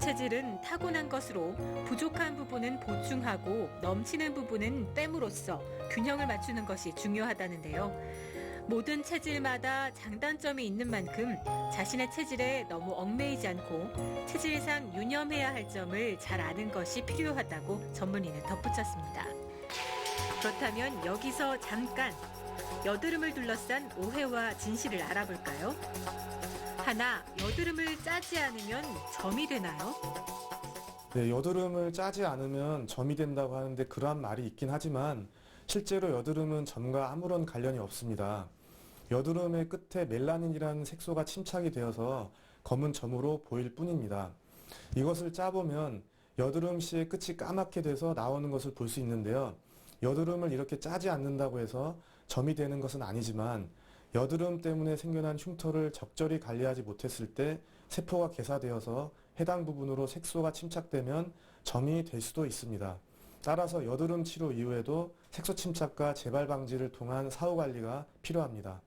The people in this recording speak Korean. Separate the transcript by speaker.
Speaker 1: 체질은 타고난 것으로 부족한 부분은 보충하고 넘치는 부분은 댐으로써 균형을 맞추는 것이 중요하다는데요. 모든 체질마다 장단점이 있는 만큼 자신의 체질에 너무 얽매이지 않고 체질상 유념해야 할 점을 잘 아는 것이 필요하다고 전문의는 덧붙였습니다. 그렇다면 여기서 잠깐 여드름을 둘러싼 오해와 진실을 알아볼까요? 하나, 여드름을 짜지 않으면 점이 되나요?
Speaker 2: 네, 여드름을 짜지 않으면 점이 된다고 하는데 그러한 말이 있긴 하지만 실제로 여드름은 점과 아무런 관련이 없습니다. 여드름의 끝에 멜라닌이라는 색소가 침착이 되어서 검은 점으로 보일 뿐입니다. 이것을 짜보면 여드름 씨의 끝이 까맣게 돼서 나오는 것을 볼 수 있는데요. 여드름을 이렇게 짜지 않는다고 해서 점이 되는 것은 아니지만 여드름 때문에 생겨난 흉터를 적절히 관리하지 못했을 때 세포가 개사되어서 해당 부분으로 색소가 침착되면 점이 될 수도 있습니다. 따라서 여드름 치료 이후에도 색소 침착과 재발 방지를 통한 사후 관리가 필요합니다.